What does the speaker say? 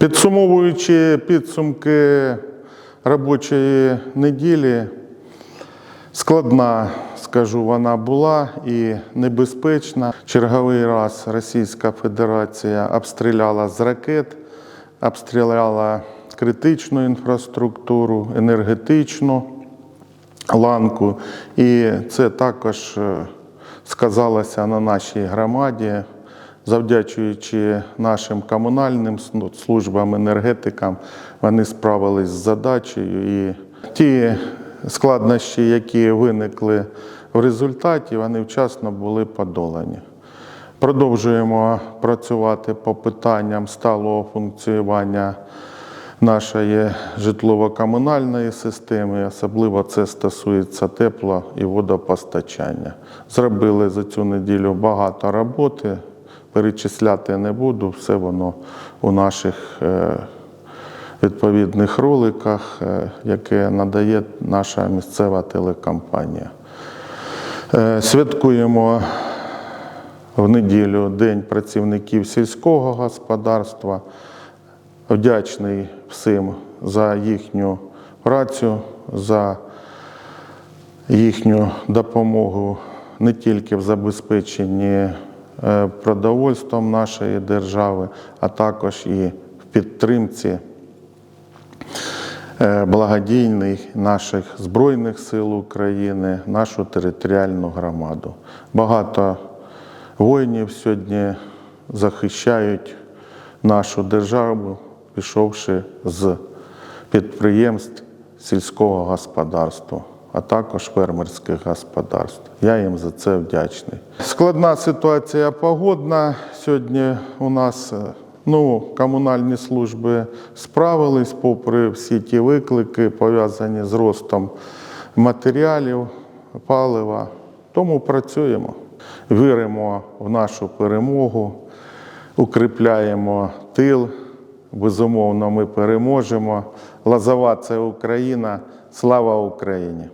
Підсумовуючи підсумки робочої неділі, складна, скажу, вона була і небезпечна. Черговий раз Російська Федерація обстріляла з ракет, обстріляла критичну інфраструктуру, енергетичну ланку. І це також е, сказалося на нашій громаді, завдячуючи нашим комунальним службам, енергетикам, вони справились з задачею. І ті складнощі, які виникли в результаті, вони вчасно були подолані. Продовжуємо працювати по питанням сталого функціонування нашої житлово-комунальної системи, особливо це стосується тепла і водопостачання. Зробили за цю неділю багато роботи, перечисляти не буду, все воно у наших е, відповідних роликах, е, яке надає наша місцева телекомпанія. Е, Святкуємо в неділю День працівників сільського господарства. Вдячний всім за їхню працю, за їхню допомогу не тільки в забезпеченні продовольством нашої держави, а також і в підтримці е, благодійних наших Збройних сил України, нашу територіальну громаду. Багато воїнів сьогодні захищають нашу державу, пішовши з підприємств сільського господарства, а також фермерських господарств. Я їм за це вдячний. Складна ситуація погодна. Сьогодні у нас ну, комунальні служби справились, попри всі ті виклики, пов'язані з ростом матеріалів, палива. Тому працюємо, віримо в нашу перемогу, укріпляємо тил. Безумовно, ми переможемо. Лазова це Україна. Слава Україні!